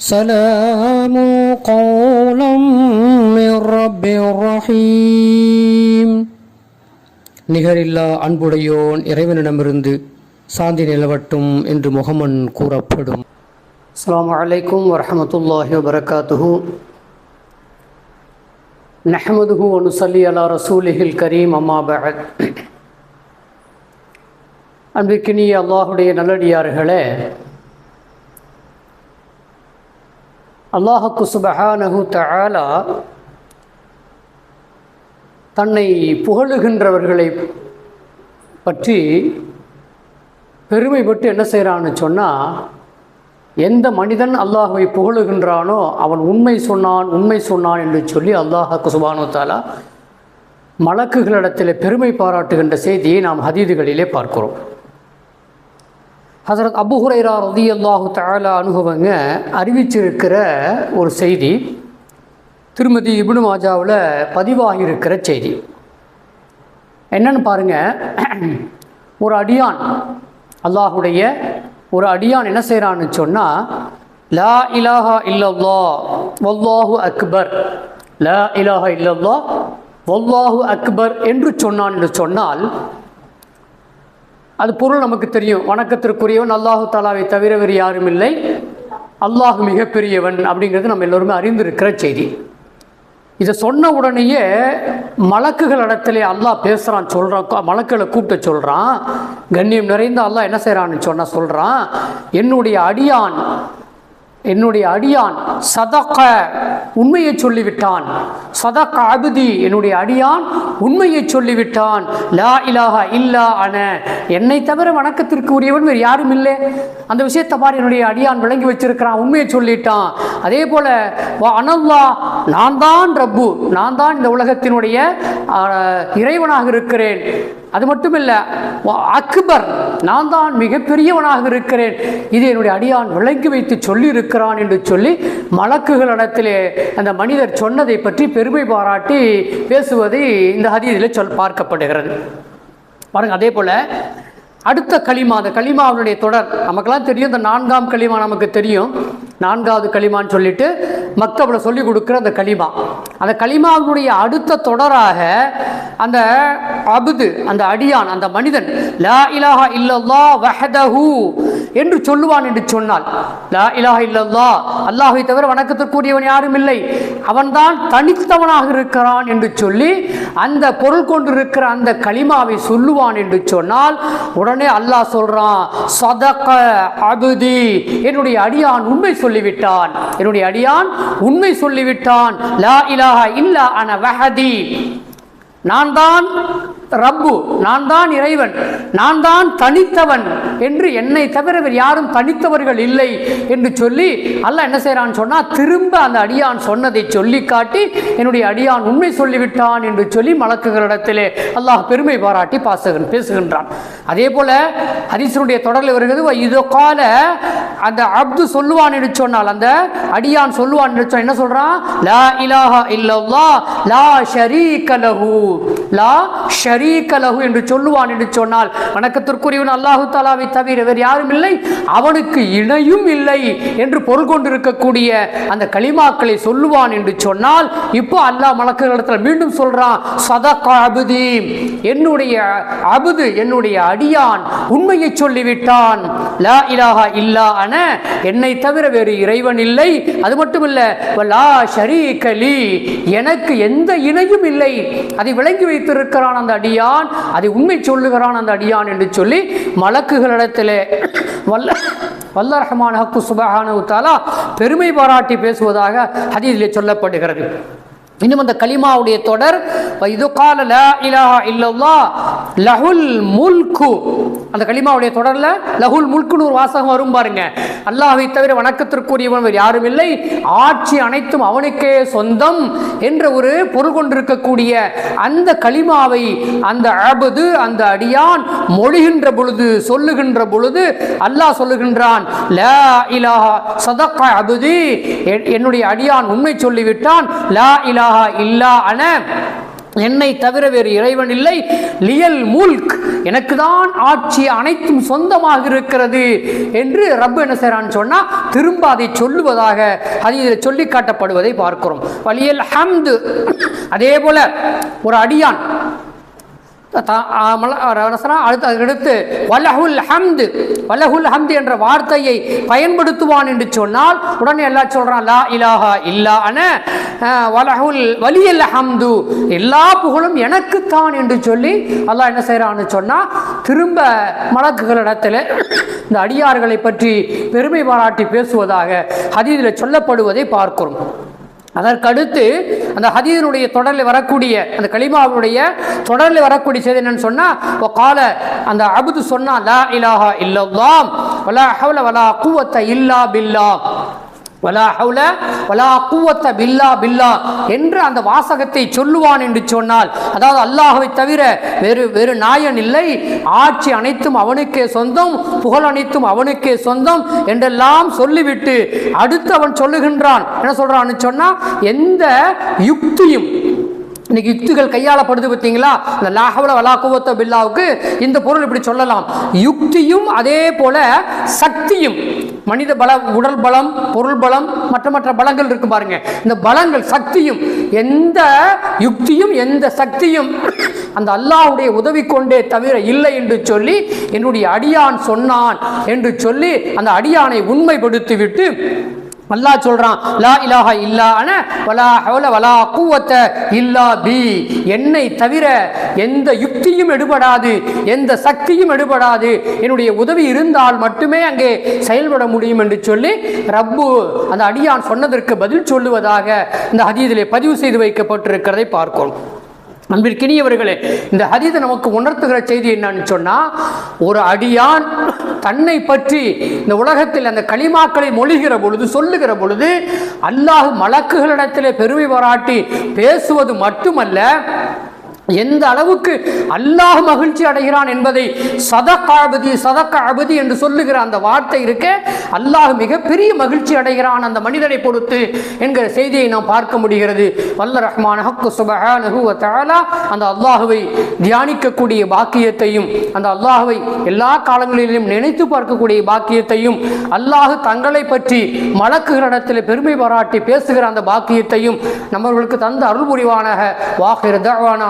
سلام قولا من رب رحيم நிகரில்லா அன்புடையோன் இறைவனிடமிருந்து சாந்தி நிலவட்டும் என்று முகமன் கூறப்படும் அஸ்ஸலாமு அலைக்கும் வரஹமத்துல்லாஹி வபரகாத்துஹு நஹமதுஹு வனுசல்லி அலா ரசூலிஹில் கரீம் அம்மா பஅத் அன்பிற்கினிய அல்லாஹுடைய நல்லடியார்களே அல்லாஹுக்கு சுபஹானஹு தஆலா தன்னை புகழுகின்றவர்களை பற்றி பெருமைப்பட்டு என்ன செய்கிறான்னு சொன்னால் எந்த மனிதன் அல்லாஹுவை புகழுகின்றானோ அவன் உண்மை சொன்னான் உண்மை சொன்னான் என்று சொல்லி அல்லாஹாக்கு சுபானு தாலா மலக்குகளிடத்தில் பெருமை பாராட்டுகின்ற செய்தியை நாம் ஹதீதுகளிலே பார்க்கிறோம். ஹசரத் அபுஹுரைரா ரதி அல்லாஹு தாலா அனுபவங்க அறிவிச்சிருக்கிற ஒரு செய்தி திருமதி இபுனு மாஜாவில் பதிவாகியிருக்கிற செய்தி. என்னன்னு பாருங்க. ஒரு அடியான் அல்லாஹுடைய ஒரு அடியான் என்ன செய்கிறான்னு சொன்னால் லா இலாஹா இல்லல்லா வல்லாஹு அக்பர். லா இலாஹா இல்லல்லா வல்லாஹு அக்பர் என்று சொன்னான் என்று சொன்னால் அது பொருள் நமக்கு தெரியும். வணக்கத்திற்குரியவன் அல்லாஹு தாலாவை தவிர வேறு யாரும் இல்லை. அல்லாஹ் மிகப்பெரியவன் அப்படிங்கிறது நம்ம எல்லோருமே அறிந்திருக்கிற செய்தி. இதை சொன்ன உடனேயே மலக்குகள் இடத்துல அல்லாஹ் பேசுகிறான் சொல்கிறான் மலக்குகளை கூப்பிட்டு சொல்கிறான் கண்ணியம் நிறைந்த அல்லாஹ் என்ன செய்கிறான்னு சொன்னால் சொல்கிறான் என்னுடைய அடியான் என்னுடைய அடியான் சதக்க உண்மையை சொல்லிவிட்டான். சதக்க அபுதி என்னுடைய அடியான் உண்மையை சொல்லிவிட்டான். லா இலாஹா இல்லா அன. என்னை தவிர வணக்கத்திற்கு உரியவன் வேறு யாரும் இல்லை. அந்த விஷயத்தை பாரு என்னுடைய அடியான் விளங்கி வச்சிருக்கிறான் உண்மையை சொல்லிட்டான். அதே போல அனல்லா நான் தான் ரப்பு நான் தான் இந்த உலகத்தினுடைய இறைவனாக இருக்கிறேன். அது மட்டும் இல்லை அக்பர் நான் தான் மிகப்பெரியவனாக இருக்கிறேன். இது என்னுடைய அடியான் விளங்கி வைத்து சொல்லி இருக்கிறான் என்று சொல்லி மலக்குகளிடத்திலே அந்த மனிதர் சொன்னதை பற்றி பெருமை பாராட்டி பேசுவதை இந்த ஹதீதில் சொல் பார்க்கப்படுகிறது. பாருங்க அதே போல் அடுத்த களிமா அந்த களிமாவினுடைய தொடர் நமக்கெல்லாம் தெரியும் இந்த நான்காம் களிமா நமக்கு தெரியும். நான்காவது களிமான்னு சொல்லிட்டு மக்தபில் சொல்லி கொடுக்குற அந்த களிமா. அந்த களிமாவினுடைய அடுத்த தொடராக அந்த அபுது அந்த அடியான் அந்த மனிதன் லா இலாஹா இல்லல்லா வஹதஹு என்று சொல்லுவான் என்று சொன்னால். லா இலாஹா இல்லல்லா அல்லாஹை தவிர வணக்கத்திற்குரியவன் யாரும் இல்லை. அவன்தான் தனித்தவனாக இருக்கிறான் என்று சொல்லி அந்த பொருள் கொண்டிருக்கிற அந்த களிமாவை சொல்லுவான் என்று சொன்னால் உடனே அல்லாஹ் சொல்றான் சதக அபுதி. என்னுடைய அடியான் உண்மை சொல்லிவிட்டான். என்னுடைய அடியான் உண்மை சொல்லிவிட்டான். லா இலாஹா இல்லா அன வஹதி. நான் தான் ரப்பு நான் தான் இறைவன் நான் தான் தனித்தவன் என்று என்னை தவிர இவர் யாரும் தனித்தவர்கள் இல்லை என்று சொல்லி அல்லாஹ் என்ன செய்கிறான்னு சொன்னால் திரும்ப அந்த அடியான் சொன்னதை சொல்லி காட்டி என்னுடைய அடியான் உண்மை சொல்லிவிட்டான் என்று சொல்லி மலக்குகளிடத்திலே அல்லாஹ் பெருமை பாராட்டி பாசுகன் பேசுகின்றான். அதே போல ஹரிசனுடைய தொடரில் வருகிறது இதோ கால அந்த அப்து சொல்லுவான் என்று சொன்னால் அந்த அடியான் சொல்லுவான் என்று சொன்னால் என்ன சொல்றான்? லா இலாஹா இல்லல்லா லா ஷரீக லஹு லா ஷரீக்க லகு என்று சொல்லுவான் என்று சொன்னால் வணக்கத்திற்குரியவன் அல்லாஹு தாலாவை தவிர வேறு யாரும் இல்லை. அவனுக்கு இணையும் இல்லை என்று பொருள் கொண்டிருக்கக்கூடிய அந்த களிமாக்களை சொல்லுவான் என்று சொன்னால் இப்போ அல்லாஹ் மலக்குகளிடத்தில் மீண்டும் சொல்றான் சதகா அபுதி. என்னுடைய அபுது என்னுடைய அடியான் உண்மையை சொல்லிவிட்டான். லா இலாஹா இல்லா அன என்னை தவிர வேறு இறைவன் இல்லை. அது மட்டும் இல்லை லா. ஷரீகலி எனக்கு எந்த இணையும் இல்லை. அதை விளங்கி வைத்திருக்கிறான் அந்த அடி அடியான். அதை உண்மை சொல்லுகிறான் அந்த அடியான் என்று சொல்லி மலக்குகளிடத்திலே வல்ல வல்ல ரஹ்மான் ஹக்கு சுபஹானு தாலா பெருமை பாராட்டி பேசுவதாக ஹதீஸிலே சொல்லப்படுகிறது. இன்னும் அந்த கலிமாவுடைய தொடர் இது கால ல இலாஹா இல்லல்லா லஹுல் முல்கு. அந்த கலிமாவுடைய தொடரில் லஹுல் முல்குன்னு ஒரு வாசகம் வரும் பாருங்க. அல்லாஹை தவிர வணக்கத்திற்குரியவன் யாரும் இல்லை. ஆட்சி அனைத்தும் அவனுக்கே சொந்தம் என்ற ஒரு பொருள் கொண்டிருக்கக்கூடிய அந்த கலிமாவை அந்த அபது அந்த அடியான் மொழிகின்ற பொழுது சொல்லுகின்ற பொழுது அல்லாஹ் சொல்லுகின்றான் லா இலாஹா சதக்கா அபுதி. என்னுடைய அடியான் உண்மை சொல்லிவிட்டான் லா இலாஹா இல்லா அன. என்னை தவிர வேறு இறைவன் இல்லை. லியல் முல்க். எனக்கு தான் ஆட்சி அனைத்தும் சொந்தமாக இருக்கிறது என்று ரப்பு என்ன செய்கிறான்னு சொன்னால் திரும்ப அதை சொல்லுவதாக அது இதில் சொல்லி காட்டப்படுவதை பார்க்கிறோம். வலியல் ஹம்து. அதே போல ஒரு அடியான் அடுத்து அதற்கடுத்து வலஹுல் ஹம்து. வலஹுல் ஹம்து என்ற வார்த்தையை பயன்படுத்துவான் என்று சொன்னால் உடனே எல்லாம் சொல்கிறான் லா இலாஹா இல்லா அன. வலஹுல் வலியல் ஹம்து. எல்லா புகழும் எனக்குத்தான் என்று சொல்லி அல்லாஹ் என்ன செய்கிறான்னு சொன்னால் திரும்ப மலக்குகளிடத்தில் இந்த அடியார்களை பற்றி பெருமை பாராட்டி பேசுவதாக ஹதீதில் சொல்லப்படுவதை பார்க்கிறோம். அதற்கடுத்து அந்த ஹதீதனுடைய தொடரில் வரக்கூடிய அந்த கலிமாவுடைய தொடரில் வரக்கூடிய செய்தி என்னன்னு சொன்னால் கால அந்த அபுது சொன்னா லா இலாஹா இல்லல்லாம் வலா ஹவுல வலா குவத்த இல்லா பில்லா. வலா ஹவுல வலா பில்லா பில்லா என்று அந்த வாசகத்தை சொல்லுவான் என்று சொன்னால் அதாவது அல்லாஹ்வை தவிர வேறு வேறு நாயன் இல்லை. ஆட்சி அனைத்தும் அவனுக்கே சொந்தம் புகழ் அனைத்தும் அவனுக்கே சொந்தம் என்றெல்லாம் சொல்லிவிட்டு அடுத்து அவன் சொல்லுகின்றான். என்ன சொல்றான்னு சொன்னா எந்த யுக்தியும் இன்னைக்கு யுக்திகள் கையாளப்படுது பார்த்தீங்களா? இந்த லாஹவல வலாக்குவத்த பில்லாவுக்கு இந்த பொருள் இப்படி சொல்லலாம். யுக்தியும் அதே போல சக்தியும். மனித பல உடல் பலம் பொருள் பலம் மற்ற மற்ற பலங்கள் இருக்கு பாருங்க. இந்த பலங்கள் சக்தியும் எந்த யுக்தியும் எந்த சக்தியும் அந்த அல்லாஹ்வுடைய உதவி கொண்டே தவிர இல்லை என்று சொல்லி என்னுடைய அடியான் சொன்னான் என்று சொல்லி அந்த அடியானை உண்மைப்படுத்திவிட்டு அல்லாஹ் சொல்றான் லா இலாஹா இல்லா அன வலா ஹவல வலா குவத்த இல்லா பி. என்னை தவிர எந்த யுக்தியும் எடுபடாது எந்த சக்தியும் எடுபடாது. என்னுடைய உதவி இருந்தால் மட்டுமே அங்கே செயல்பட முடியும் என்று சொல்லி ரப்பு அந்த அடியான் சொன்னதற்கு பதில் சொல்லுவதாக இந்த ஹதீதிலே பதிவு செய்து வைக்கப்பட்டிருக்கிறதை பார்க்கிறோம். அன்பிற்கினியவர்களே இந்த ஹரித நமக்கு உணர்த்துகிற செய்தி என்னன்னு சொன்னால் ஒரு அடியான் தன்னை பற்றி இந்த உலகத்தில் அந்த களிமாக்களை மொழிகிற பொழுது சொல்லுகிற பொழுது அல்லாஹ் மலக்குகளிடத்திலே பெருமை பாராட்டி பேசுவது மட்டுமல்ல எந்த அளவுக்கு அல்லாஹ் மகிழ்ச்சி அடைகிறான் என்பதை சதக்காபதி சதக்காபதி என்று சொல்லுகிற அந்த வார்த்தை இருக்க அல்லாஹ் மிகப்பெரிய மகிழ்ச்சி அடைகிறான் அந்த மனிதனை பொறுத்து என்கிற செய்தியை நாம் பார்க்க முடிகிறது. வல்ல ரஹ்மான் ஹக்கு சுபஹானஹு வ அந்த அல்லாஹுவை தியானிக்கக்கூடிய பாக்கியத்தையும் அந்த அல்லாஹுவை எல்லா காலங்களிலும் நினைத்து பார்க்கக்கூடிய பாக்கியத்தையும் அல்லாஹ் தங்களை பற்றி மலக்குகளிடத்தில் பெருமை பாராட்டி பேசுகிற அந்த பாக்கியத்தையும் நம்மளுக்கு தந்த அருள் புரிவானாக. வாஹிர் தவானா